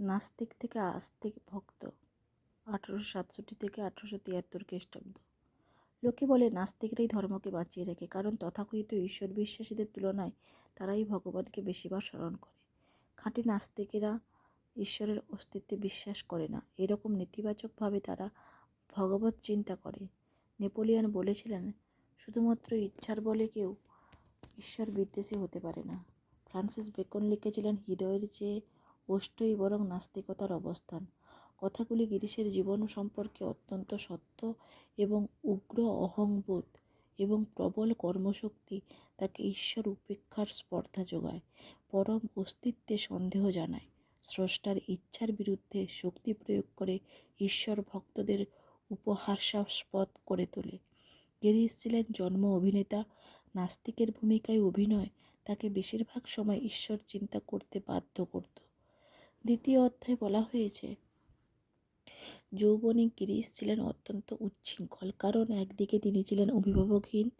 নাস্তিক থেকে আস্তিক ভক্ত। আঠেরোশো সাতষট্টি থেকে আঠেরোশো তিয়াত্তর খ্রিস্টাব্দ। লোকে বলে, নাস্তিকরাই ধর্মকে বাঁচিয়ে রাখে, কারণ তথাকথিত ঈশ্বর বিশ্বাসীদের তুলনায় তারাই ভগবানকে বেশিবার স্মরণ করে। খাঁটি নাস্তিকেরা ঈশ্বরের অস্তিত্বে বিশ্বাস করে না। এরকম নেতিবাচকভাবে তারা ভগবত চিন্তা করে। নেপোলিয়ন বলেছিলেন, শুধুমাত্র ইচ্ছার বলে কেউ ঈশ্বর বিদ্বেষী হতে পারে না। ফ্রান্সিস বেকন লিখেছিলেন, হৃদয়ের চেয়ে ওষ্ঠই বরং নাস্তিকতার অবস্থান। কথাগুলি গিরিশের জীবন সম্পর্কে অত্যন্ত সত্য এবং উগ্র অহংবোধ এবং প্রবল কর্মশক্তি তাকে ঈশ্বর উপেক্ষার স্পর্ধা যোগায়, পরম অস্তিত্বে সন্দেহ জানায়। স্রষ্টার ইচ্ছার বিরুদ্ধে শক্তি প্রয়োগ করে ঈশ্বর ভক্তদের উপহাসাস্পদ করে তোলে। গিরিশ ছিলেন জন্ম অভিনেতা, নাস্তিকের ভূমিকায় অভিনয় তাকে বেশিরভাগ সময় ঈশ্বর চিন্তা করতে বাধ্য করত। দ্বিতীয় অধ্যায়ে বলা হয়েছে যৌবনিক গিরিশ ছিলেন অত্যন্ত উচ্ছৃঙ্খল। কারণ একদিকে তিনি ছিলেন অভিভাবকহীন,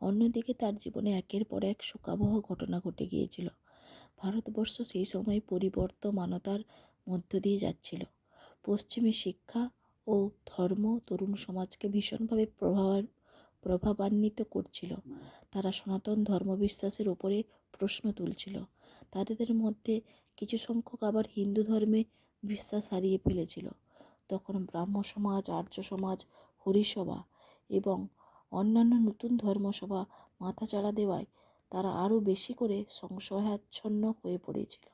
অন্যদিকে তার জীবনে একের পর এক শোকাবহ ঘটনা ঘটে গিয়েছিল। ভারতবর্ষ সেই সময় পরিবর্তমানতার মধ্য দিয়ে যাচ্ছিল। পশ্চিমী শিক্ষা ও ধর্ম তরুণ সমাজকে ভীষণভাবে প্রভাব প্রভাবান্বিত করছিল। তারা সনাতন ধর্মবিশ্বাসের ওপরে প্রশ্ন তুলছিল। তাদের মধ্যে কিছু সংখ্যক আবার হিন্দু ধর্মে বিশ্বাস হারিয়ে ফেলেছিল। তখন ব্রাহ্ম সমাজ, আর্য সমাজ, হরিসভা এবং অন্যান্য নতুন ধর্মসভা মাথাচাড়া দেওয়ায় তারা আরও বেশি করে সংশয়াচ্ছন্ন হয়ে পড়েছিল।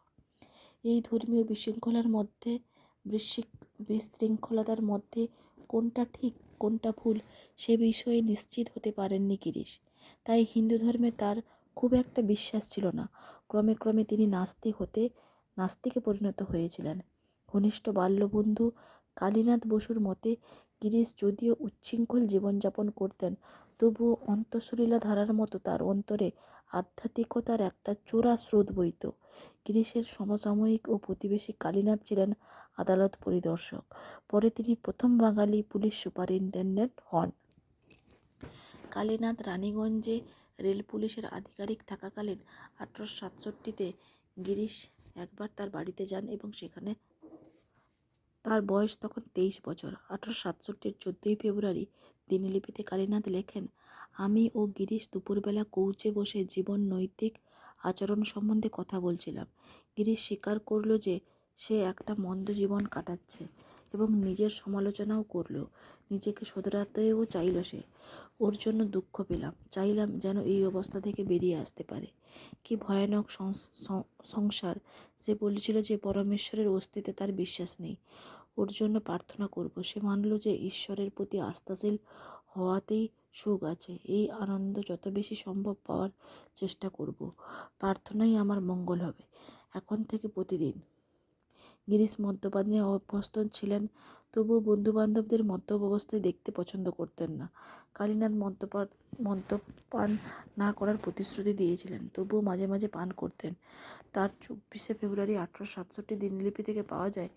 এই ধর্মীয় বিশৃঙ্খলার মধ্যে, বৃশ্চিক বিশৃঙ্খলতার মধ্যে কোনটা ঠিক, কোনটা ভুল সে বিষয়ে নিশ্চিত হতে পারেননি গিরিশ। তাই হিন্দু ধর্মে তার খুব একটা বিশ্বাস ছিল না। ক্রমে ক্রমে তিনি নাস্তিক হতে নাস্তিকে পরিণত হয়েছিলেন। ঘনিষ্ঠ বাল্যবন্ধু কালীনাথ বসুর মতে, গিরিশ যদিও উচ্ছৃঙ্খল জীবনযাপন করতেন, তবুও অন্তঃসলীলা ধারার মতো তার অন্তরে আধ্যাত্মিকতার একটা চোরা স্রোত বইত। গিরিশের সমসাময়িক ও প্রতিবেশী কালীনাথ ছিলেন আদালত পরিদর্শক। পরে তিনি প্রথম বাঙালি পুলিশ সুপারিনটেন্ডেন্ট হন। কালীনাথ রানীগঞ্জে রেল পুলিশের আধিকারিক থাকাকালীন আঠারোশো সাতষট্টিতে গিরিশ একবার তার বাড়িতে যান এবং সেখানে তার বয়স তখন তেইশ বছর। আঠারোশো সাতষট্টির চোদ্দোই ফেব্রুয়ারি দিনলিপিতে কালীনাথ লেখেন, আমি ও গিরিশ দুপুরবেলা কৌচে বসে জীবন নৈতিক আচরণ সম্বন্ধে কথা বলছিলাম। গিরিশ স্বীকার করল যে সে একটা মন্দ জীবন কাটাচ্ছে এবং নিজের সমালোচনাও করল। নিজেকে শোধরাতেও চাইল সে। ওর জন্য দুঃখ পেলাম, চাইলাম যেন এই অবস্থা থেকে বেরিয়ে আসতে পারে। কি ভয়ানক সংসার, সে বলেছিল যে পরমেশ্বরের অস্তিত্বে তার বিশ্বাস নেই। ওর জন্য প্রার্থনা করব, সে মানল যে ঈশ্বরের প্রতি আস্থাশীল হওয়াতেই সুখ আছে। এই আনন্দ যত বেশি সম্ভব পাওয়ার চেষ্টা করব। প্রার্থনাই আমার মঙ্গল হবে। এখন থেকে প্রতিদিন। গিরিশ মদ্যপানে অভ্যস্ত ছিলেন তবুও বন্ধুবান্ধবদের মদ্যপ অবস্থায় দেখতে পছন্দ করতেন না। কালীনাথ মদ্যপান মদ্যপান না করার প্রতিশ্রুতি দিয়েছিলেন, তবুও মাঝে মাঝে পান করতেন। তার চব্বিশে ফেব্রুয়ারি আঠারোশো সাতষট্টি দিনলিপি থেকে পাওয়া যায়,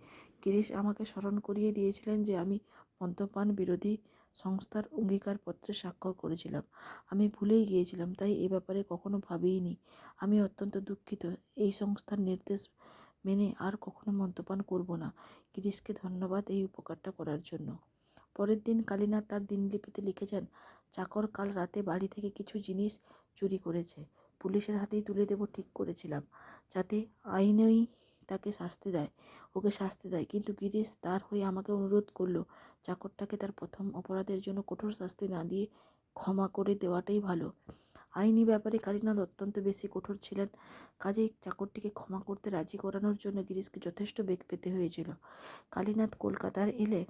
গিরিশ আমাকে স্মরণ করিয়ে দিয়েছিলেন যে আমি মদ্যপান বিরোধী সংস্থার অঙ্গীকারপত্রে স্বাক্ষর করেছিলাম। আমি ভুলেই গিয়েছিলাম, তাই এ ব্যাপারে কখনো ভাবিইনি। আমি অত্যন্ত দুঃখিত, এই সংস্থার নির্দেশ মেনে আর কখনো মদ্যপান করব না। গিরিশকে ধন্যবাদ এই উপকারটা করার জন্য। পরের দিন কালীনাথ তার দিনলিপিতে লিখেছেন, চাকর কাল রাতে বাড়ি থেকে কিছু জিনিস চুরি করেছে। পুলিশের হাতেই তুলে দেব ঠিক করেছিলাম, যাতে আইনই তাকে শাস্তি দেয়, ওকে শাস্তি দেয়। কিন্তু গিরিশ তার হয়ে আমাকে অনুরোধ করল, চাকরটাকে তার প্রথম অপরাধের জন্য কঠোর শাস্তি না দিয়ে ক্ষমা করে দেওয়াটাই ভালো। আইনি ব্যাপারে কালীনাথ অত্যন্ত বেশি কঠোর ছিলেন। কাজেই চাকরটিকে ক্ষমা করতে রাজি করানোর জন্য গিরিশকে যথেষ্ট বেগ পেতে হয়েছিল। কালীনাথ কলকাতার এলে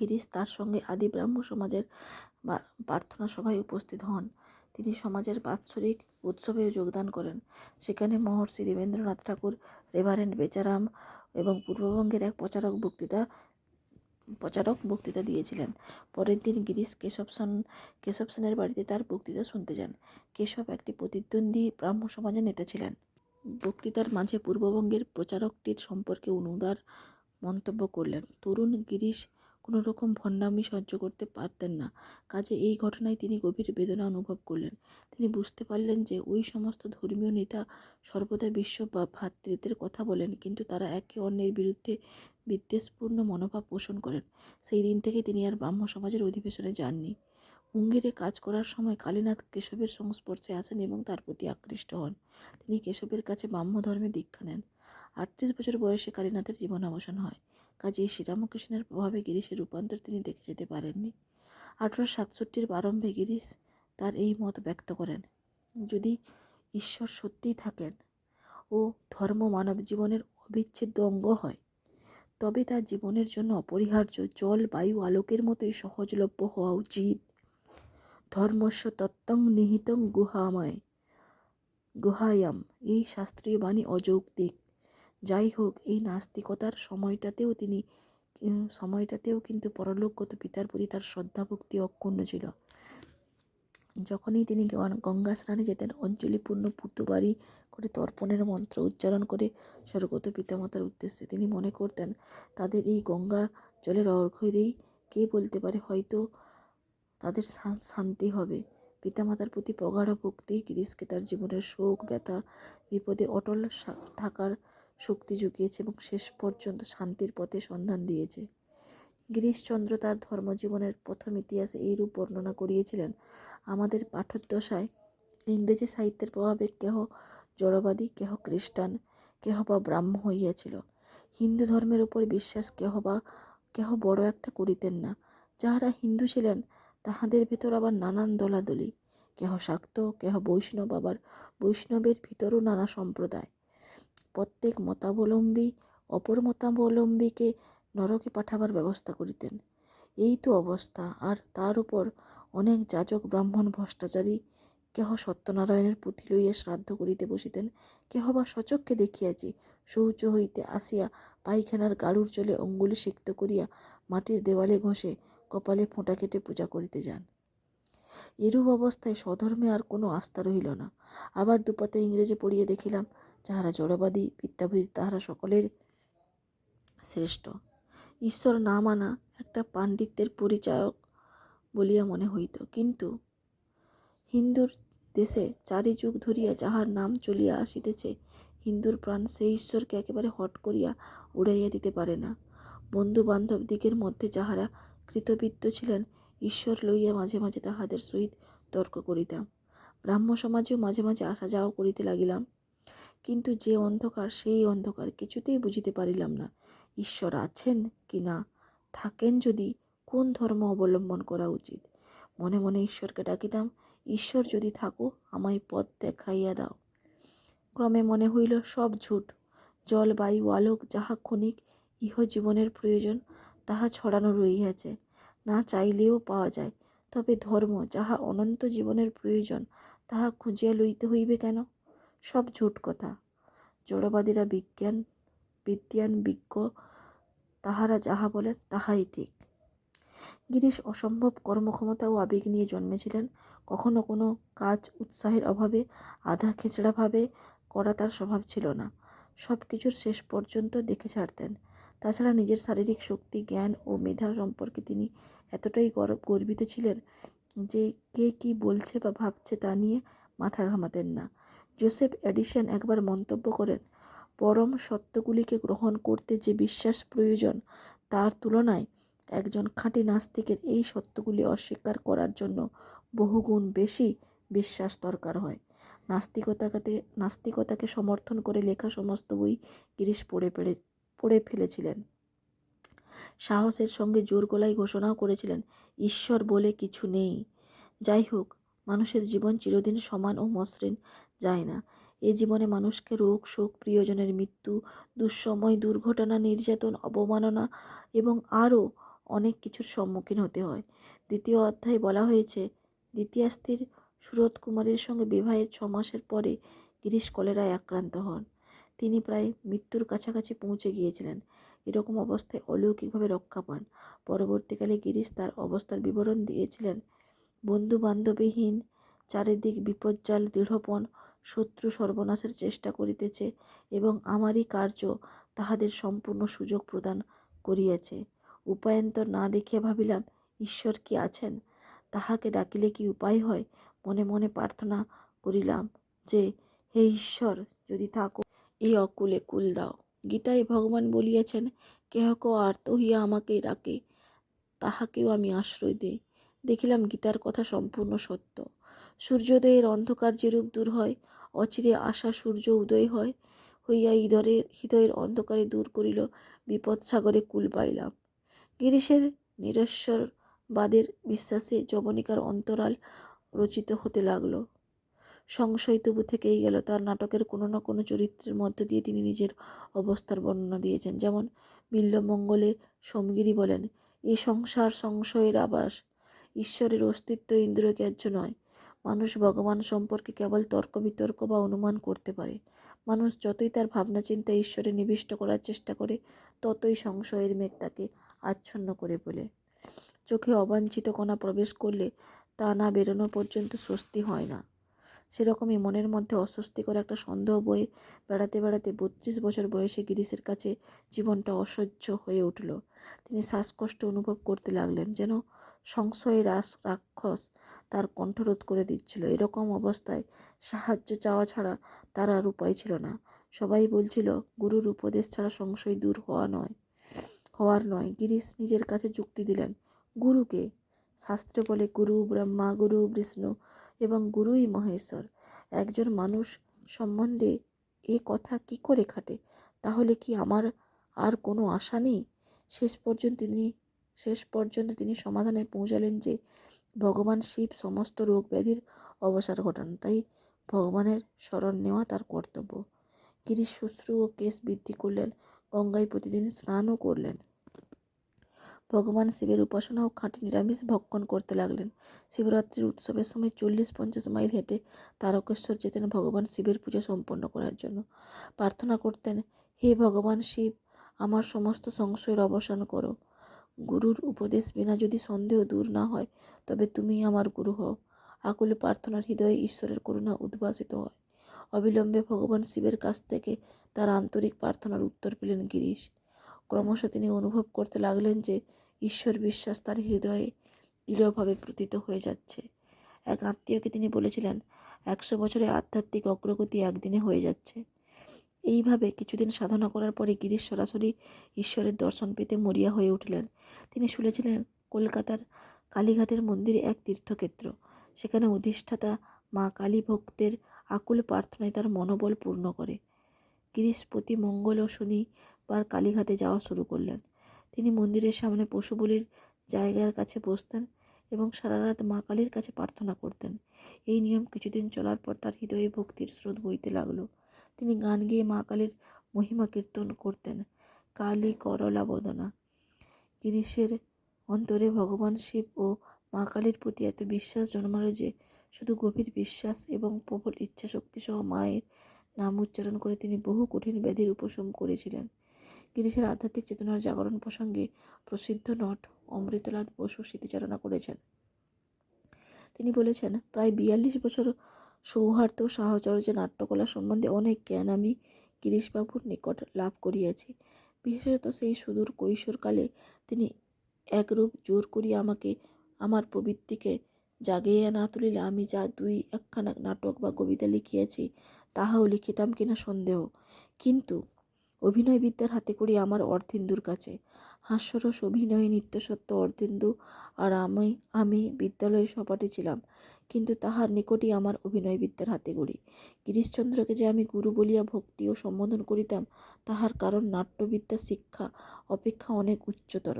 গিরিশ তার সঙ্গে আদি ব্রাহ্ম সমাজের প্রার্থনা সভায় উপস্থিত হন। তিনি সমাজের বাৎসরিক উৎসবেও যোগদান করেন। সেখানে মহর্ষি দেবেন্দ্রনাথ ঠাকুর, রেভারেন্ড বেচারাম এবং পূর্ববঙ্গের এক প্রচারক বক্তৃতা প্রচারক বক্তৃতা দিয়েছিলেন। পরের দিন গিরিশ কেশব সেন, কেশব সেনের বাড়িতে তার বক্তৃতা শুনতে যান। কেশব একটি প্রতিদ্বন্দ্বী ব্রাহ্ম সমাজের নেতা ছিলেন। বক্তৃতার মাঝে পূর্ববঙ্গের প্রচারকটির সম্পর্কে অনুদার মন্তব্য করলেন। তরুণ গিরিশ কোনো রকম ভণ্ডামি সহ্য করতে পারতেন না। কাজে এই ঘটনায় তিনি গভীর বেদনা অনুভব করলেন। তিনি বুঝতে পারলেন যে ওই সমস্ত ধর্মীয় নেতা সর্বদা বিশ্ব বা ভ্রাতৃত্বের কথা বলেন, কিন্তু তারা একে অন্যের বিরুদ্ধে বিদ্বেষপূর্ণ মনোভাব পোষণ করেন। সেই দিন থেকে তিনি আর ব্রাহ্ম সমাজের অধিবেশনে যাননি। মুঙ্গেরে কাজ করার সময় কালীনাথ কেশবের সংস্পর্শে আসেন এবং তার প্রতি আকৃষ্ট হন। তিনি কেশবের কাছে ব্রাহ্ম ধর্মে দীক্ষা নেন। আটত্রিশ বছর বয়সে কালীনাথের জীবনাবসান হয়। কাজেই শ্রীরামকৃষ্ণের প্রভাবে গিরিশের রূপান্তর তিনি দেখে যেতে পারেননি। আঠারোশো সাতষট্টির প্রারম্ভে গিরিশ তার এই মত ব্যক্ত করেন, যদি ঈশ্বর সত্যিই থাকেন ও ধর্ম মানব জীবনের অবিচ্ছেদ্য অঙ্গ হয়, তবে তা জীবনের জন্য অপরিহার্য। জল, বায়ু, আলোকের মতোই সহজলভ্য হওয়া উচিত। ধর্মস্য তত্ত্বং নিহিতং গুহাময়, গুহায়াম। এই শাস্ত্রীয় বাণী অযৌক্তিক। যাই হোক, এই নাস্তিকতার সময়টাতেও তিনি সময়টাতেও কিন্তু পরলোকগত পিতার প্রতি তার শ্রদ্ধা ভক্তি অক্ষুণ্ণ ছিল। যখনই তিনি গঙ্গা স্নানে যেতেন, অঞ্জলিপূর্ণ পুতুবাড়ি করে তর্পণের মন্ত্র উচ্চারণ করে স্বর্গত পিতামাতার উদ্দেশ্যে তিনি মনে করতেন, তাদের এই গঙ্গা জলের অর্ঘ্য দিয়েই কে বলতে পারে হয়তো তাদের শান্তি হবে। পিতামাতার প্রতি প্রগাঢ় ভক্তি গিরিশকে তার জীবনের শোক, ব্যথা, বিপদে অটল থাকার শক্তি জুগিয়েছে এবং শেষ পর্যন্ত শান্তির পথে সন্ধান দিয়েছে। গিরিশচন্দ্র তার ধর্মজীবনের প্রথম ইতিহাসে এইরূপ বর্ণনা করিয়েছিলেন, আমাদের পাঠোদ্দশায় ইংরেজি সাহিত্যের প্রভাবে কেহ জড়বাদী, কেহ খ্রিস্টান, কেহ বা ব্রাহ্ম হইয়াছিল। হিন্দু ধর্মের উপর বিশ্বাস কেহ বা কেহ বড় একটা করিতেন না। যাহারা হিন্দু ছিলেন, তাহাদের ভেতর আবার নানান দলাদলি, কেহ শাক্ত, কেহ বৈষ্ণব, আবার বৈষ্ণবের ভিতরও নানা সম্প্রদায়। প্রত্যেক মতাবলম্বী, অপর মতাবলম্বীকে নরকে পাঠাবার ব্যবস্থা করিতেন। এই তো অবস্থা, আর তার উপর অনেক যাজক ব্রাহ্মণ ভ্রষ্টাচারী কেহ সত্যনারায়ণের পুঁথি লইয়া শ্রাদ্ধ করিতে বসিতেন, কেহ বা সচক্ষে দেখিয়াছি শৌচ হইতে আসিয়া পায়খানার গাড়ুর জলে অঙ্গুলি সিক্ত করিয়া মাটির দেওয়ালে ঘষে কপালে ফোঁটা কেটে পূজা করিতে যান। এরূপ অবস্থায় স্বধর্মে আর কোনো আস্থা রহিল না। আবার দুপাতে ইংরেজি পড়িয়ে দেখিলাম যাহারা জড়বাদী, বিদ্যাবাদী, তাহারা সকলের শ্রেষ্ঠ। ঈশ্বর না মানা একটা পাণ্ডিত্যের পরিচায়ক বলিয়া মনে হইত। কিন্তু হিন্দুর দেশে চারি যুগ ধরিয়া যাহার নাম চলিয়া আসিতেছে, হিন্দুর প্রাণ সেই ঈশ্বরকে একেবারে হট করিয়া উড়াইয়া দিতে পারে না। বন্ধু বান্ধব দিগের মধ্যে যাহারা কৃতবিদ্য ছিলেন, ঈশ্বর লইয়া মাঝে মাঝে তাহাদের সহিত তর্ক করিতাম। ব্রাহ্ম সমাজেও মাঝে মাঝে আসা যাওয়া করিতে লাগিলাম। কিন্তু যে অন্ধকার, সেই অন্ধকার কিছুতেই বুঝিতে পারিলাম না, ঈশ্বর আছেন কি না, থাকেন যদি, কোন ধর্ম অবলম্বন করা উচিত? মনে মনে ঈশ্বরকে ডাকিতাম, ঈশ্বর যদি থাকো, আমায় পথ দেখাইয়া দাও। ক্রমে মনে হইল, সব ঝুট, জল, বায়ু, আলোক, যাহা ক্ষণিক ইহ জীবনের প্রয়োজন, তাহা ছড়ানো রহিয়াছে। না চাইলেও পাওয়া যায়, তবে ধর্ম, যাহা অনন্ত জীবনের প্রয়োজন, তাহা খুঁজিয়া লইতে হইবে কেন? সব ঝুট কথা। জড়বাদীরা বিজ্ঞান, বিদ্যান, বিজ্ঞ, তাহারা যাহা বলেন তাহাই ঠিক। গিরিশ অসম্ভব কর্মক্ষমতা ও আবেগ নিয়ে জন্মেছিলেন। কখনো কোনো কাজ উৎসাহের অভাবে, আধা খেচড়াভাবে করা তার স্বভাব ছিল না। সব কিছুর শেষ পর্যন্ত দেখে ছাড়তেন। তাছাড়া নিজের শারীরিক শক্তি, জ্ঞান ও মেধা সম্পর্কে তিনি এতটাই গর্ব গর্বিত ছিলেন যে কে কি বলছে বা ভাবছে তা নিয়ে মাথা ঘামাতেন না। জোসেফ এডিসন একবার মন্তব্য করেন, পরম সত্যগুলিকে গ্রহণ করতে যে বিশ্বাস প্রয়োজন তার তুলনায় একজন খাঁটি নাস্তিকের এই সত্যগুলি অস্বীকার করার জন্য বহুগুণ বেশি বিশ্বাস দরকার হয়। নাস্তিকতাকে নাস্তিকতাকে সমর্থন করে লেখা সমস্ত বই গিরিশ পড়ে পেড়ে, পড়ে ফেলেছিলেন। সাহসের সঙ্গে জোর গলায় ঘোষণাও করেছিলেন, ঈশ্বর বলে কিছু নেই। যাই হোক, মানুষের জীবন চিরদিন সমান ও মসৃণ। যায় না। এ জীবনে মানুষকে রোগ, শোক, প্রিয়জনের মৃত্যু, দুঃসময়, দুর্ঘটনা, নির্যাতন, অবমাননা এবং আরও অনেক কিছুর সম্মুখীন হতে হয়। দ্বিতীয় অধ্যায়ে বলা হয়েছে দ্বিতীয়াস্তির সুরত কুমারের সঙ্গে বিবাহের ছ মাসের পরে গিরিশ কলেরায় আক্রান্ত হন। তিনি প্রায় মৃত্যুর কাছাকাছি পৌঁছে গিয়েছিলেন। এরকম অবস্থায় অলৌকিকভাবে রক্ষা পান। পরবর্তীকালে গিরিশ তার অবস্থার বিবরণ দিয়েছিলেন। বন্ধু বান্ধবীহীন চারিদিক বিপজ্জাল, দৃঢ়পণ, শত্রু সর্বনাশের চেষ্টা করিতেছে এবং আমারই কার্য তাহাদের সম্পূর্ণ সুযোগ প্রদান করিয়াছে। উপায়ন্তর না দেখিয়া ভাবিলাম, ঈশ্বর কি আছেন? তাহাকে ডাকিলে কি উপায় হয়? মনে মনে প্রার্থনা করিলাম যে, হে ঈশ্বর, যদি থাকো। এই অকুলে কুল দাও। গীতায় ভগবান বলিয়াছেন, কেহ কেউ আর্ত হইয়া আমাকে ডাকে, তাহাকেও আমি আশ্রয় দিই। দেখিলাম গীতার কথা সম্পূর্ণ সত্য। সূর্যোদয়ের অন্ধকার যেরূপ দূর হয়, অচিরে আশা সূর্য উদয় হয়, হইয়া হৃদয়ের হৃদয়ের অন্ধকারে দূর করিল বিপদ সাগরে কুল পাইলাম। গিরিশের নিরস্বরবাদের বিশ্বাসে যবনিকার অন্তরাল রচিত হতে লাগল। সংশয় তবু থেকেই গেল, তার নাটকের কোনো না কোনো চরিত্রের মধ্য দিয়ে তিনি নিজের অবস্থার বর্ণনা দিয়েছেন। যেমন বিল্লমঙ্গলে সোমগিরি বলেন, এ সংসার সংশয়ের আবাস, ঈশ্বরের অস্তিত্ব ইন্দ্রগ্রাহ্য নয় মানুষ ভগবান সম্পর্কে কেবল তর্ক বিতর্ক বা অনুমান করতে পারে। মানুষ যতই তার ভাবনা চিন্তা ঈশ্বরে নিবিষ্ট করার চেষ্টা করে, ততই সংশয়ের মেঘ তাকে আচ্ছন্ন করে বলে। চোখে অবাঞ্ছিত কণা প্রবেশ করলে তা না বেরোনো পর্যন্ত স্বস্তি হয় না। সেরকমই মনের মধ্যে অস্বস্তিকর একটা সন্দেহ বয়ে বেড়াতে বেড়াতে বত্রিশ বছর বয়সে গিরিশের কাছে জীবনটা অসহ্য হয়ে উঠল। তিনি শ্বাসকষ্ট অনুভব করতে লাগলেন, যেন সংশয়ের রাস রাক্ষস তার কণ্ঠরোধ করে দিচ্ছিল। এরকম অবস্থায় সাহায্য চাওয়া ছাড়া তার আর উপায় ছিল না। সবাই বলছিল, গুরুর উপদেশ ছাড়া সংশয় দূর হওয়া নয়, হওয়ার নয়। গিরিশ নিজের কাছে যুক্তি দিলেন, গুরুকে? শাস্ত্রে বলে, গুরু, ব্রহ্মা, গুরু, বিষ্ণু এবং গুরুই মহেশ্বর। একজন মানুষ সম্বন্ধে এ কথা কি করে খাটে? তাহলে কি আমার আর কোনো আশা নেই? শেষ পর্যন্ত তিনি, শেষ পর্যন্ত তিনি সমাধানে পৌঁছালেন যে ভগবান শিব সমস্ত রোগ ব্যাধির অবসার ঘটান, তাই ভগবানের শরণ নেওয়া তার কর্তব্য। গিরিশ শুশ্রু ও কেশ বৃদ্ধি করলেন, গঙ্গায় প্রতিদিন স্নানও করলেন। ভগবান শিবের উপাসনা ও খাঁটি নিরামিষ ভক্ষণ করতে লাগলেন। শিবরাত্রির উৎসবের সময় চল্লিশ পঞ্চাশ মাইল হেঁটে তারকেশ্বর যেতেন ভগবান শিবের পুজো সম্পন্ন করার জন্য। প্রার্থনা করতেন, হে ভগবান শিব, আমার সমস্ত সংশয়ের অবসান করো। গুরুর উপদেশ বিনা যদি সন্দেহ দূর না হয়, তবে তুমি আমার গুরু হও। আকুলে প্রার্থনার হৃদয়ে ঈশ্বরের করুণা উদ্ভাসিত হয়। অবিলম্বে ভগবান শিবের কাছ থেকে তার আন্তরিক প্রার্থনার উত্তর পেলেন গিরিশ। ক্রমশ তিনি অনুভব করতে লাগলেন যে ঈশ্বর বিশ্বাস তার হৃদয়ে দৃঢ়ভাবে প্রতীত হয়ে যাচ্ছে। এক আত্মীয়কে তিনি বলেছিলেন, একশো বছরের আধ্যাত্মিক অগ্রগতি একদিনে হয়ে যাচ্ছে। এইভাবে কিছুদিন সাধনা করার পরে গিরিশ সরাসরি ঈশ্বরের দর্শন পেতে মরিয়া হয়ে উঠলেন। তিনি শুনেছিলেন কলকাতার কালীঘাটের মন্দিরে এক তীর্থক্ষেত্র। সেখানে অধিষ্ঠাতা মা কালী ভক্তের আকুল প্রার্থনায় তার মনোবল পূর্ণ করে। গিরিশ প্রতি মঙ্গল ও শনিবার কালীঘাটে যাওয়া শুরু করলেন। তিনি মন্দিরের সামনে পশু বলির জায়গার কাছে বসতেন এবং সারা রাত মা কালীর কাছে প্রার্থনা করতেন। এই নিয়ম কিছুদিন চলার পর তার হৃদয়ে ভক্তির স্রোত বইতে লাগল। তিনি গান গেয়ে মা কালীর মহিমা কীর্তন করতেন। কালী করলা বদনা। গিরিশের অন্তরে ভগবান শিব ও মা কালীর প্রতি এত বিশ্বাস জন্মালো যে, শুধু গভীর বিশ্বাস এবং প্রবল ইচ্ছাশক্তি সহ মায়ের নাম উচ্চারণ করে তিনি বহু কঠিন ব্যাধির উপশম করেছিলেন। গিরিশের আধ্যাত্মিক চেতনার জাগরণ প্রসঙ্গে প্রসিদ্ধ নট অমৃতলাল বসু স্মৃতিচারণা করেছেন। তিনি বলেছেন, প্রায় বিয়াল্লিশ বছর সৌহার্দ্য সাহচর্য নাট্যকলা সম্বন্ধে অনেক জ্ঞান আমি গিরিশবাবুর নিকট লাভ করিয়াছি। বিশেষত সেই সুদূর কৈশোরকালে তিনি একরূপ জোর করিয়া আমাকে, আমার প্রবৃত্তিকে জাগিয়া না তুলিলে আমি যা দুই একখানা নাটক বা কবিতা লিখিয়াছি, তাহাও লিখিতাম কিনা সন্দেহ। কিন্তু অভিনয় বিদ্যার হাতে করি আমার অর্ধেন্দুর কাছে। হাস্যরস অভিনয় নিত্যসত্য অর্ধেন্দু আর আমি আমি বিদ্যালয়ে সপাটে ছিলাম। কিন্তু তাহার নিকটই আমার অভিনয় বিদ্যার হাতে গড়ি। গিরিশচন্দ্রকে যে আমি গুরু বলিয়া ভক্তি ও সম্বোধন করিতাম, তাহার কারণ নাট্যবিদ্যা, শিক্ষা, অপেক্ষা অনেক উচ্চতর।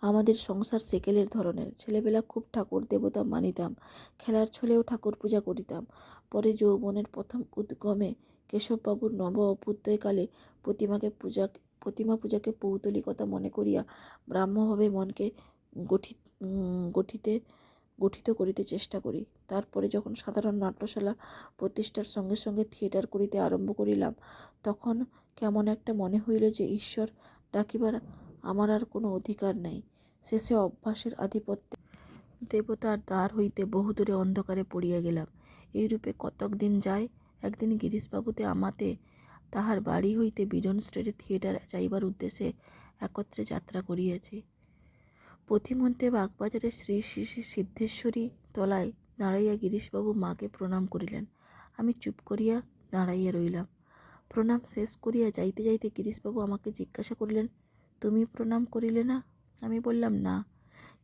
আমাদের সংসার সেকেলের ধরনের। ছেলেবেলা খুব ঠাকুর দেবতা মানিতাম, খেলার ছলেও ঠাকুর পূজা করিতাম। পরে যৌবনের প্রথম উদ্গমে কেশববাবুর নব অভ্যুদয়কালে প্রতিমাকে পূজা, প্রতিমা পূজাকে পৌতলিকতা মনে করিয়া ব্রাহ্মভাবে মনকে গঠিত গঠিতে গঠিত করিতে চেষ্টা করি। তারপরে যখন সাধারণ নাট্যশালা প্রতিষ্ঠার সঙ্গে সঙ্গে থিয়েটার করিতে আরম্ভ করিলাম, তখন কেমন একটা মনে হইল যে ঈশ্বর ডাকিবার আমার আর কোনো অধিকার নাই। শেষে অভ্যাসের আধিপত্যে দেবতার দ্বার হইতে বহুদূরে অন্ধকারে পড়িয়া গেলাম। এইরূপে কতক দিন যায়, একদিন গিরিশবাবুতে আমাতে তাহার বাড়ি হইতে বিজন স্ট্রিটে থিয়েটার যাইবার উদ্দেশ্যে একত্রে যাত্রা করিয়াছি। পথিমধ্যে বাগবাজারে শ্রী শ্রী শ্রী সিদ্ধেশ্বরী তলায় দাঁড়াইয়া গিরিশবাবু মাকে প্রণাম করিলেন। আমি চুপ করিয়া দাঁড়াইয়া রইলাম। প্রণাম শেষ করিয়া যাইতে যাইতে গিরিশবাবু আমাকে জিজ্ঞাসা করিলেন, তুমি প্রণাম করিলে না? আমি বললাম, না।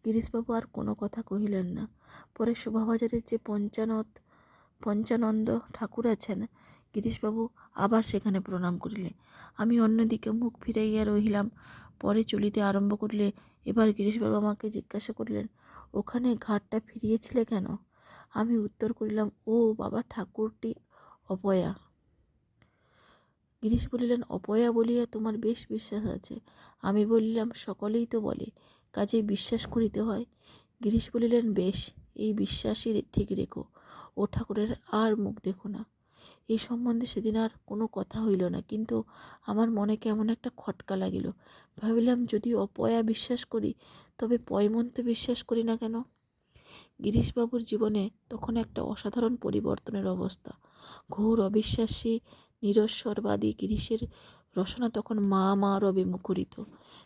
গিরিশবাবু আর কোনো কথা কহিলেন না। পরে শোভাবাজারের যে পঞ্চানত পঞ্চানন্দ ঠাকুর আছেন, গিরিশবাবু আবার সেখানে প্রণাম করিলে আমি অন্যদিকে মুখ ফিরাইয়া রহিলাম। পরে চলিতে আরম্ভ করলে এবার গিরিশবাবু আমাকে জিজ্ঞাসা করিলেন, ওখানে ঘাটটা ফিরিয়েছিলে কেন? আমি উত্তর করিলাম, ও বাবা, ঠাকুরটি অপয়া। গিরিশ বলিলেন, অপয়া বলিয়া তোমার বেশ বিশ্বাস আছে। আমি বলিলাম, সকলেই তো বলে, কাজে বিশ্বাস করিতে হয়। গিরিশ বলিলেন, বেশ, এই বিশ্বাসই ঠিক রেখো। ও ঠাকুরের আর মুখ দেখো না। এই সম্বন্ধে সেদিন আর কোনো কথা হইল না, কিন্তু আমার মনে কেমন একটা খটকা লাগিল। ভাবিলাম, যদি অপয়া বিশ্বাস করি, তবে পয়মন্তে বিশ্বাস করি না কেন? গিরিশবাবুর জীবনে তখন একটা অসাধারণ পরিবর্তনের অবস্থা। ঘোর অবিশ্বাসী, নিরস্বরবাদী গিরিশের রসনা তখন মা মা রবে মুখরিত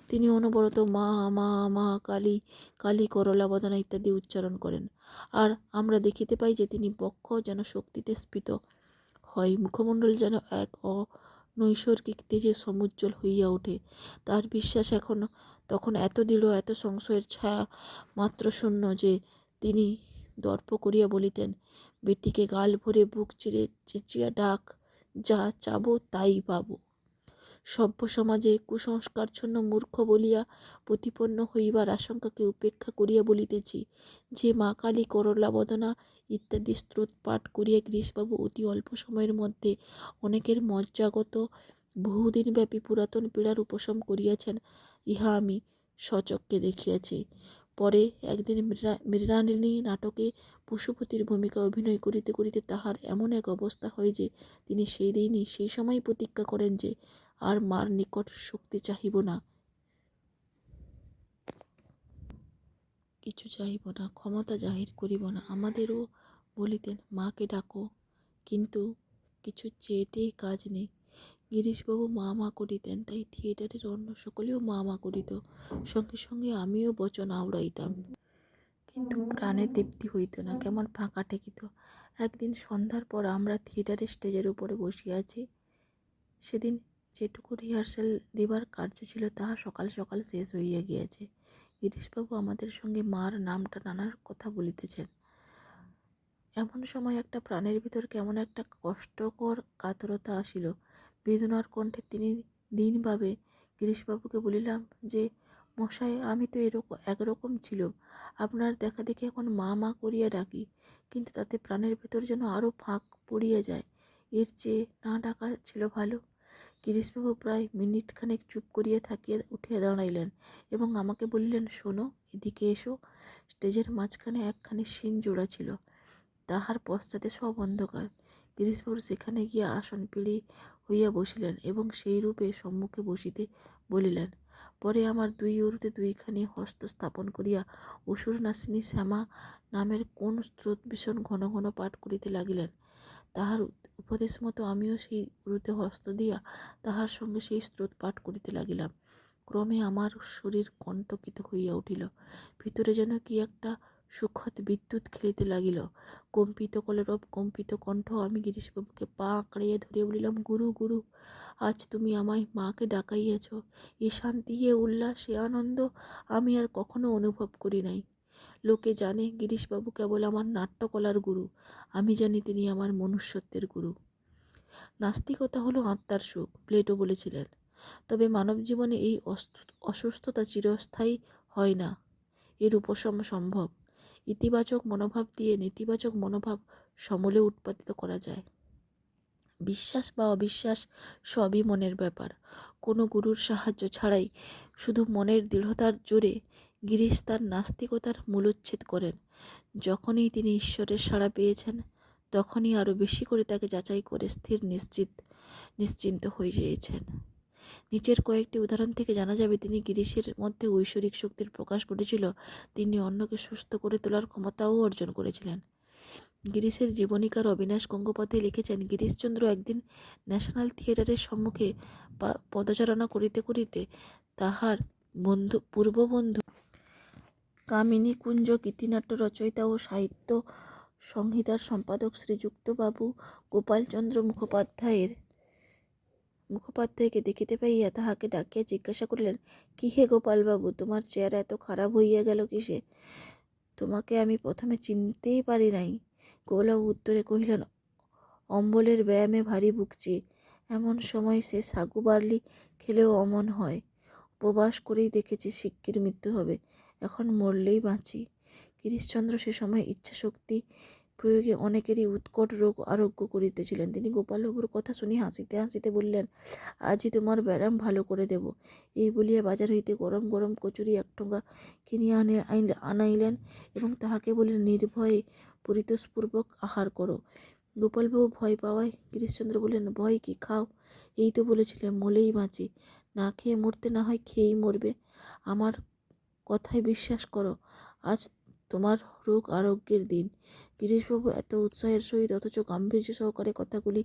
তিনি অনবরত মা মা মা, কালী কালী করলা বদনা ইত্যাদি উচ্চারণ করেন। আর আমরা দেখিতে পাই যে তিনি বক্ষ যেন শক্তিতে স্ফীত। হয়। মুখমণ্ডল যেন এক অনৈসর্গিক তেজে সমুজ্জ্বল হইয়া ওঠে। তার বিশ্বাস এখন, তখন এত দৃঢ়, এত সংশয়ের ছায়া মাত্র শূন্য যে তিনি দর্প করিয়া বলিতেন, বেটিকে গাল ভরে বুক চিরে চেঁচিয়া ডাক, যা চাবো তাই পাবো। সভ্য সমাজে কুসংস্কারচ্ছন্ন মূর্খ বলিয়া প্রতিপন্ন হইবার আশঙ্কাকে উপেক্ষা করিয়া বলিতেছি, যে মা কালী, করলা বদনা ইত্যাদি স্রোত পাঠ করিয়া গিরিশবাবু অতি অল্প সময়ের মধ্যে অনেকের মজ্জাগত বহুদিনব্যাপী পুরাতন পীড়ার উপশম করিয়াছেন, ইহা আমি সচক্ষে দেখিয়াছি। পরে একদিন মৃণা, মৃণালিনী নাটকে পশুপতির ভূমিকা অভিনয় করিতে করিতে তাহার এমন এক অবস্থা হয় যে, তিনি সেই দিনই, সেই সময় প্রতিজ্ঞা করেন যে আর মার নিকট শক্তি চাহিব না। কিছু চাহিব না, ক্ষমতা জাহির করিব না। আমাদেরও বলিতেন, মাকে ডাকো। কিন্তু কিছু চেয়েতেই কাজ নেই। গিরিশবাবু মা মা করিতেন, তাই থিয়েটারের অন্য সকলেও মা মা করিত। সঙ্গে সঙ্গে আমিও বচন আওড়াইতাম। কিন্তু প্রাণে তৃপ্তি হইত না, কেমন ফাঁকা ঠেকিত। একদিন সন্ধ্যার পর আমরা থিয়েটারের স্টেজের উপরে বসিয়াছি সেদিন যেটুকু রিহার্সাল দেবার কার্য ছিল তাহা সকাল সকাল শেষ হইয়া গিয়াছে। গিরিশবাবু আমাদের সঙ্গে মার নামটা নানার কথা বলিতেছেন। এমন সময় একটা প্রাণের ভিতর কেমন একটা কষ্টকর কাতরতা আসিল। বেদনার কণ্ঠে তিনি দিনভাবে গিরিশবাবুকে বলিলাম যে, মশাই, আমি তো এরকম একরকম ছিল আপনার দেখা দেখি এখন মা মা করিয়া ডাকি, কিন্তু তাতে প্রাণের ভেতর যেন আরও ফাঁক পড়িয়া যায়। এর চেয়ে না ডাকা ছিল ভালো। গিরিশবাবু প্রায় মিনিট খানেক চুপ করিয়া থাকিয়া উঠিয়া দাঁড়াইলেন এবং আমাকে বলিলেন, শোনো, এদিকে এসো। স্টেজের মাঝখানে একখানি সিন জোড়া ছিল, তাহার পশ্চাতে সব অন্ধকার। গিরিশবাবু সেখানে গিয়া আসন পিড়ি হইয়া বসিলেন এবং সেই রূপে সম্মুখে বসিতে বলিলেন, পরে আমার দুই উরুতে দুইখানি হস্ত স্থাপন করিয়া অসুর নাসিনী শ্যামা নামের কোন স্রোত ভীষণ ঘন ঘন পাঠ করিতে লাগিলেন। তাহার উপদেশ মতো আমিও সেই উরুতে হস্ত দিয়া তাহার সঙ্গে সেই স্রোত পাঠ করিতে লাগিলাম। ক্রমে আমার শরীর কণ্টকিত হইয়া উঠিল। ভিতরে যেন কি একটা সুখদ বিদ্যুৎ খেলিতে লাগিল। কম্পিত কলরব, কম্পিত কণ্ঠ আমি গিরিশবাবুকে পা আঁকড়াইয়া ধরিয়া বলিলাম, গুরু গুরু, আজ তুমি আমায় মাকে ডাকাইয়াছ। এ শান্তি, এ উল্লাস, এ আনন্দ আমি আর কখনো অনুভব করি নাই। লোকে জানে গিরিশবাবু কেবল আমার নাট্যকলার গুরু, আমি জানি তিনি আমার মনুষ্যত্বের গুরু। নাস্তিকতা হলো আত্মার সুখ প্লেটো বলেছিলেন। তবে মানব জীবনে এই অসুস্থতা চিরস্থায়ী হয় না, এর উপশম সম্ভব। ইতিবাচক মনোভাব দিয়ে নেতিবাচক মনোভাব সমলে উৎপাদিত করা যায়। বিশ্বাস বা অবিশ্বাস সবই মনের ব্যাপার। কোনো গুরুর সাহায্য ছাড়াই শুধু মনের দৃঢ়তার জোরে গিরিশ তার নাস্তিকতার মূলোচ্ছেদ করেন। যখনই তিনি ঈশ্বরের সাড়া পেয়েছেন, তখনই আরও বেশি করে তাকে যাচাই করে স্থির নিশ্চিত, নিশ্চিন্ত হয়ে গিয়েছেন নিচের কয়েকটি উদাহরণ থেকে জানা যাবে, তিনি গিরিশের মধ্যে ঐশ্বরিক শক্তির প্রকাশ ঘটেছিল, তিনি অন্যকে সুস্থ করে তোলার ক্ষমতাও অর্জন করেছিলেন। গিরিশের জীবনীকার অবিনাশ গঙ্গোপাধ্যায় লিখেছেন, গিরিশচন্দ্র একদিন ন্যাশনাল থিয়েটারের সম্মুখে পদচারণা করিতে করিতে তাহার বন্ধু, পূর্ববন্ধু কামিনী কুঞ্জ, গীতিনাট্য রচয়িতা ও সাহিত্য সংহিতার সম্পাদক শ্রীযুক্ত বাবু গোপালচন্দ্র মুখোপাধ্যায়ের। মুখোপাধ্যায়কে দেখিতে পাইয়া তাহাকে ডাকিয়া জিজ্ঞাসা করিলেন, কি হে গোপালবাবু, তোমার চেহারা এত খারাপ হইয়া গেল কিসে? তোমাকে আমি প্রথমে চিনতেই পারি নাই। গোপালবাবু উত্তরে কহিলেন, অম্বলের ব্যায়ামে ভারী ভুগছি। এমন সময় সে সাগু বার্লি খেলেও অমন হয়। উপবাস করেই দেখেছি শিগগির মৃত্যু হবে। এখন মরলেই বাঁচি। গিরিশচন্দ্র সে সময় ইচ্ছাশক্তি প্রয়োগে অনেকেরই উৎকট রোগ আরোগ্য করিতেছিলেন। তিনি গোপালবাবুর কথা শুনি হাসিতে হাসিতে বললেন, আজই তোমার ব্যায়াম ভালো করে দেব। এই বলিয়া বাজার হইতে গরম গরম কচুরি এক ঠোঙ্গা কিনিয়া আনে আনাইলেন এবং তাহাকে বলিলেন, নির্ভয়ে পরিতোষপূর্বক আহার করো। গোপালবাবু ভয় পাওয়ায় গিরিশচন্দ্র বললেন, ভয় কি? খাও। এই তো বলেছিলে মলেই বাঁচি। না খেয়ে মরতে না হয় খেয়েই মরবে। আমার কথায় বিশ্বাস করো, আজ তোমার রোগ আরোগ্যের দিন। গিরিশবাবু এত উৎসাহের সহিত অথচ গাম্ভীর্য সহকারে কথাগুলি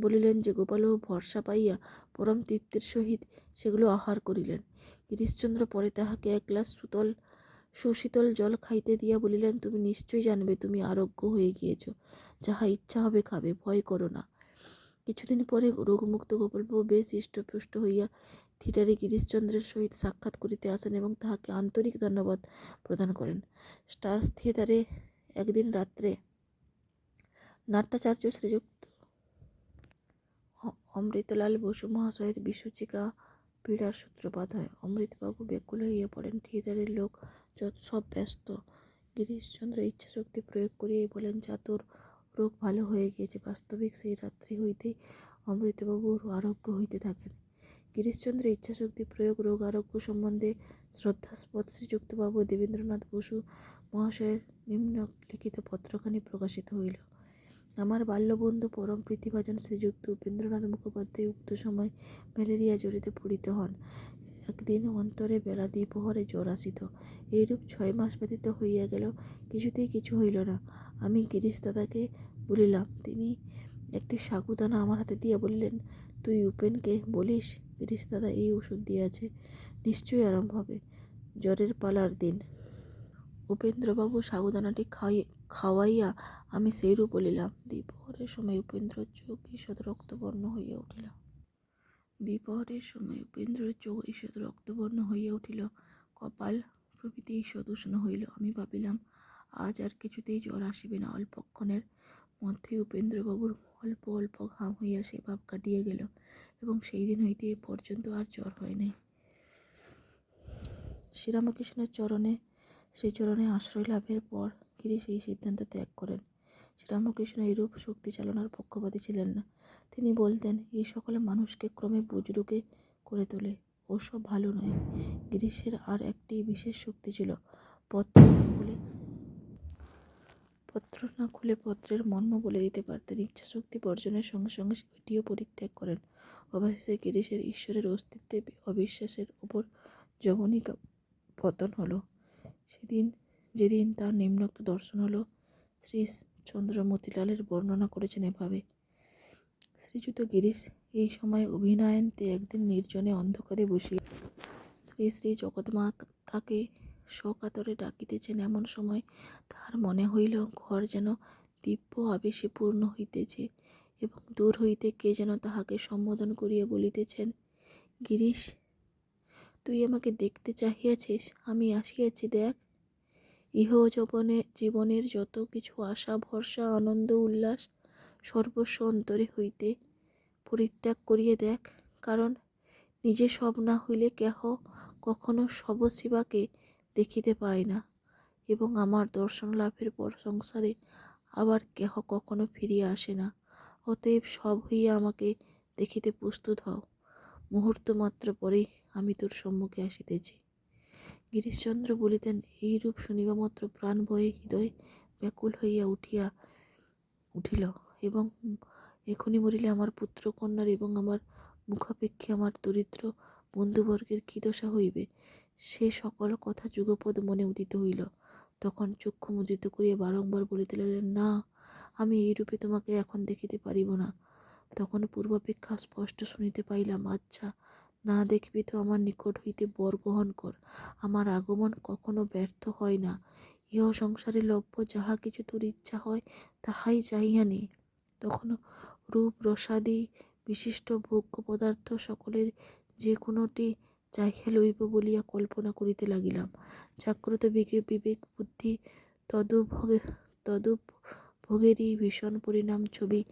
বলিলেন যে গোপালবাবু ভরসা পাইয়া পরম তৃপ্তির সহিত সেগুলো আহার করিলেন। গিরিশচন্দ্র পরে তাহাকে এক গ্লাস সুতল, সুশীতল জল খাইতে দিয়া বলিলেন, তুমি নিশ্চয়ই জানবে তুমি আরোগ্য হয়ে গিয়েছ, যাহা ইচ্ছা হবে খাবে, ভয় করো না। কিছুদিন পরে রোগমুক্ত গোপালবাবু বেশ হৃষ্টপুষ্ট হইয়া থিয়েটারে গিরিশচন্দ্রের সহিত সাক্ষাৎ করিতে আসেন এবং তাহাকে আন্তরিক ধন্যবাদ প্রদান করেন। স্টার্স থিয়েটারে একদিন রাত্রে নাট্যাচার্য শ্রীযুক্ত অমৃতলাল বসু মহাশয়ের বিসূচিকা পীড়ার সূত্রপাত হয়। অমৃতবাবু ব্যাকুল হইয়া পড়েন। থিয়েটারের লোক যত সব ব্যস্ত। গিরিশচন্দ্র ইচ্ছাশক্তি প্রয়োগ করিয়াই বলেন, যা তোর রোগ ভালো হয়ে গিয়েছে, বাস্তবিক সেই রাত্রি হইতেই অমৃতবাবুর আরোগ্য হইতে থাকেন। গিরিশচন্দ্র ইচ্ছাশক্তি প্রয়োগ রোগ আরোগ্য সম্বন্ধে শ্রদ্ধাস্পদ শ্রীযুক্তবাবু দেবেন্দ্রনাথ বসু মহাশয়ের নিম্নলিখিত পত্রখানি প্রকাশিত হইল। আমার বাল্যবন্ধু পরম প্রীতিভাজন শ্রীযুক্ত উপেন্দ্রনাথ মুখোপাধ্যায় উক্ত সময় ম্যালেরিয়া জড়িতে পীড়িত হন। একদিন অন্তরে বেলা দ্বিপ্রহরে জ্বর আসিত। এইরূপ ছয় মাস ব্যতীত হইয়া গেল, কিছুতেই কিছু হইল না। আমি গিরিশ দাদাকে বলিলাম, তিনি একটি সাগুদানা আমার হাতে দিয়া বললেন তুই উপেনকে বলিস গিরিশ দাদা এই ওষুধ দিয়েছে, নিশ্চয়ই আরাম হবে। জ্বরের পালার দিন। উপেন্দ্রবাবু সাগুদানাটি খাই, খাওয়াইয়া আমি সেইরূপ বলিলাম। দ্বিপ্রহরের সময় উপেন্দ্রর চোখ ঈষৎ রক্তবর্ণ হইয়া উঠিল। দ্বিপ্রহরের সময় উপেন্দ্রের চোখ ঈষৎ রক্তবর্ণ হইয়া উঠিল। কপাল প্রভৃতি ঈষৎ উষ্ণ হইল। আমি ভাবিলাম, আজ আর কিছুতেই জ্বর আসিবে না, অল্পক্ষণের মধ্যেই উপেন্দ্রবাবুর অল্প অল্প ঘাম হইয়া সে ভাব কাটিয়া গেল এবং সেই দিন হইতে এ পর্যন্ত আর জ্বর হয় নাই। শ্রীরামকৃষ্ণের চরণে, শ্রীচরণে আশ্রয় লাভের পর গিরি সেই সিদ্ধান্ত ত্যাগ করেন। শ্রীরামকৃষ্ণ এইরূপ শক্তি চালনার পক্ষপাতী ছিলেন না। তিনি বলতেন এই সকল মানুষকে ক্রমে বুজরুকে করে তোলে। ওসব ভালো নয়। গিরিশের আর একটি বিশেষ শক্তি ছিল খুলে পত্র না খুলে পত্রের মর্ম বলে দিতে পারতেন। ইচ্ছা শক্তি বর্জনের সঙ্গে সঙ্গে এটিও পরিত্যাগ করেন। অবশেষে গিরিশের ঈশ্বরের অস্তিত্বে অবিশ্বাসের ওপর যবনিকা পতন হলো। সেদিন যেদিন তার নিম্নোক্ত দর্শন হলো, শ্রী চন্দ্র মতিলালের বর্ণনা করেছেন এভাবে। শ্রীযুত গিরিশ এই সময় অভিনয়ন্তে একদিন নির্জনে অন্ধকারে বসিয়া শ্রী শ্রী জগৎমা তাকে শোকাতরে ডাকিতেছেন। এমন সময় তাহার মনে হইল, ঘর যেন দিব্য আবেশে পূর্ণ হইতেছে এবং দূর হইতে কে যেন তাহাকে সম্বোধন করিয়া বলিতেছেন, গিরিশ, তুই আমাকে দেখতে চাহিয়াছিস, আমি আসিয়াছি, দেখ। ইহ যবনে জীবনের যত কিছু আশা, ভরসা, আনন্দ, উল্লাস, সর্বস্ব অন্তরে হইতে পরিত্যাগ করিয়ে দেখ। কারণ নিজে সব না হইলে কেহ কখনো সবশিবাকে দেখিতে পাই না এবং আমার দর্শন লাভের পর সংসারে আবার কেহ কখনো ফিরিয়া আসে না। অতএব সব হইয়া আমাকে দেখিতে প্রস্তুত হও। মুহূর্ত মাত্র পরেই আমি তোর সম্মুখে আসিতেছি। গিরিশচন্দ্র বলিতেন, এইরূপ শুনিবা মাত্র প্রাণ ভয়ে হৃদয় ব্যাকুল হইয়া উঠিয়া উঠিল এবং এখনই মরিলে আমার পুত্র কন্যার এবং আমার মুখাপেক্ষে আমার দরিদ্র বন্ধুবর্গের কী দশা হইবে? সে সকল কথা যুগপদ মনে উদিত হইল। তখন চক্ষু মুদ্রিত করিয়া বারংবার বলিতে লাগলেন, না, আমি এই রূপে তোমাকে এখন দেখিতে পারিব না। তখন পূর্বাপেক্ষা স্পষ্ট শুনিতে পাইলাম আচ্ছা না দেখবি তো আমার নিকট হইতে বর গ্রহণ কর। আমার আগমন কখনো ব্যর্থ হয় না। ইহ সংসারে লভ্য যাহা কিছু তোর ইচ্ছা হয়, তাহাই চাহিয়া নে। তখন রূপ, রসাদি, বিশিষ্ট ভোগ্য পদার্থ সকলের যে কোনোটি চাহিয়া লইব বলিয়া কল্পনা করিতে লাগিলাম। জাগ্রত বিবে বিবেক বুদ্ধি তদুভোগে তদুপভোগেরই ভীষণ পরিণাম ছবি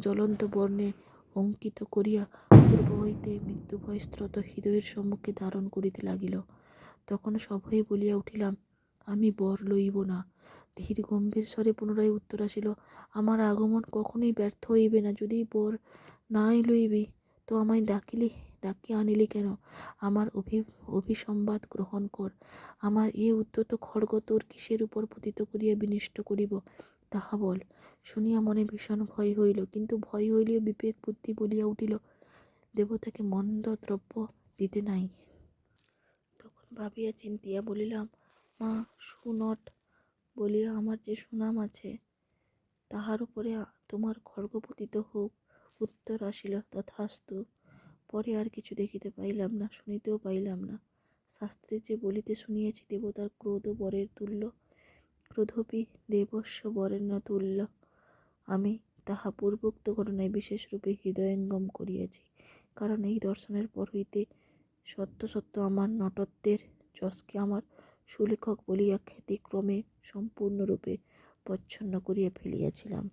জ্বলন্ত বর্ণে অঙ্কিত করিয়া পূর্ব হইতে মৃত্যুভয়স্ত্রত হৃদয়ের সম্মুখে ধারণ করিতে লাগিল। তখন সভয়ে বলিয়া উঠিলাম, আমি বর লইব না। ধীর গম্ভীর স্বরে পুনরায় উত্তর আসিল, আমার আগমন কখনোই ব্যর্থ হইবে না। যদি বর নাই লইবি, তো আমায় ডাকিলি ডাকিয়া আনিলি কেন? আমার অভি, অভিসম্বাদ গ্রহণ কর। আমার এ উদ্যত খড়গ তোর কিসের উপর পতিত করিয়া বিনিষ্ট করিব? তাহা বল। শুনিয়া মনে ভীষণ ভয় হইল, কিন্তু ভয় হইলেও বিবেক বুদ্ধি বলিয়া উঠিল, দেবতাকে মন্দ দ্রব্য দিতে নাই। তখন ভাবিয়া চিন্তিয়া বলিলাম, মা, সুনট বলিয়া আমার যে সুনাম আছে, তাহার উপরে তোমার খড়গ পতিত হোক। উত্তর আসিল, তথাস্তু পরে আর কিছু দেখিতে পাইলাম না, শুনিতেও পাইলাম না। শাস্ত্রে যে বলিতে শুনিয়াছি, দেবতার ক্রোধ বরের তুল্য। ক্রোধপি দেবস্য বরের ন তুল্য। আমি তাহা পূর্বোক্ত ঘটনায় বিশেষরূপে হৃদয়ঙ্গম করিয়াছি। কারণ এই দর্শনের পর হইতে সত্য সত্য আমার নটত্বের যশকে আমার সুলেখক বলিয়া খ্যাতিক্রমে সম্পূর্ণরূপে প্রচ্ছন্ন করিয়া ফেলিয়াছিলাম।